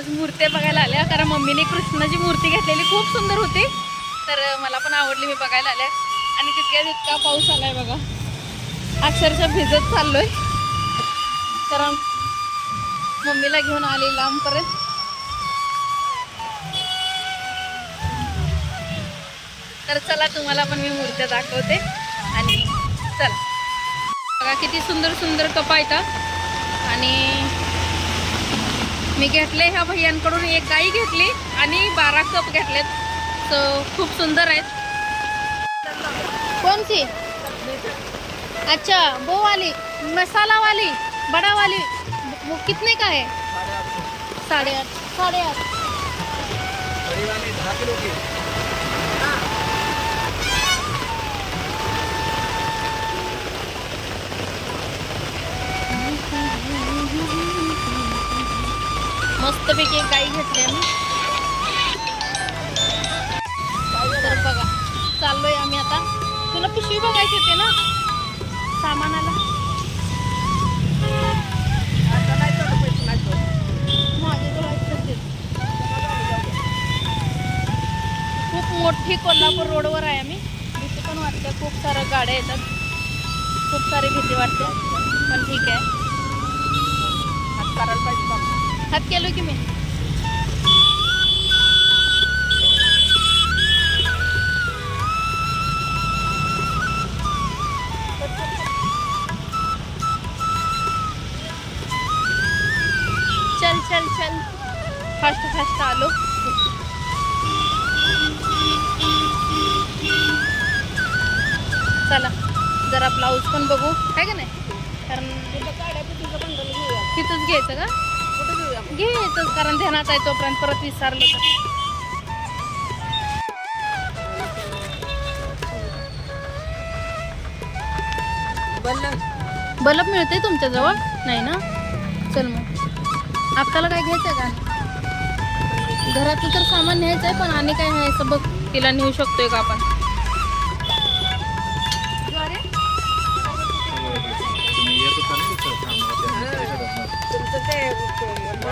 आज मूर्त्या बघायला आल्या कारण मम्मीने कृष्णाची मूर्ती घेतलेली खूप सुंदर होती. तर मला पण आवडली मी बघायला आल्या. आणि तितक्या तितका पाऊस आलाय बघा. अक्षरशः भिजत चाललोय. कारण मम्मीला घेऊन आली परत. तर चला तुम्हाला पण मी मूर्त्या दाखवते. आणि चला. बघा किती सुंदर सुंदर कपा येतात आणि मी घेतले ह्या भैयांकडून एक गाई घेतली आणि बारा कप घेतलेत. तर खूप सुंदर आहेत. सी अच्छा वो वाली मसाला वाली बड़ा वाली वो कितने का है साढ़े आठ साढ़े आठ मस्तपैकी एक गाई घेतली आम्ही. तर बघा चाललोय आम्ही आता. तुला पिशवी बघायची होती ना? सामानाला. खूप मोठी कोल्हापूर रोडवर आहे आम्ही. भीती पण वाटते. खूप साऱ्या गाड्या येतात. खूप सारी भीती वाटते. पण ठीक आहे. हात केलो की मी. चल चल चल. फास्ट फास्ट आलो. चला जरा ब्लाऊज पण बघू. आहे का नाही? कारण तिथंच घ्यायचं का? घ्यायचं कारण ध्यानात आहे तोपर्यंत परत विसरलं तर. बल्ब मिळते तुमच्याजवळ? नाही ना? चल मग. आपल्याला काय घ्यायचं का? घरातलं तर सामान न्यायचं आहे पण आणि काय असं बघ. तिला नेऊ शकतोय का आपण?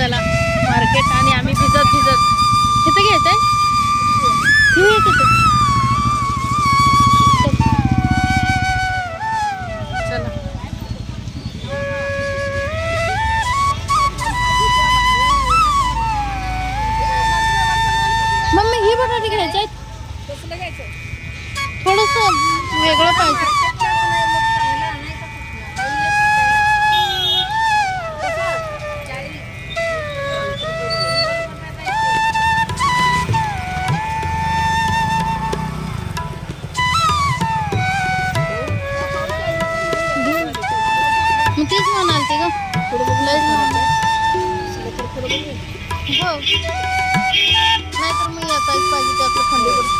चला. मार्केट आणि आम्ही भिजत भिजत. तिथं घ्यायचंय घेऊया तिथं चला. मम्मी ही बटाटे घ्यायचे आहेत. थोडस वेगळं पाहिजे. हो. नाहीतर मी आता पाहिजे ते आपलं खंडीवर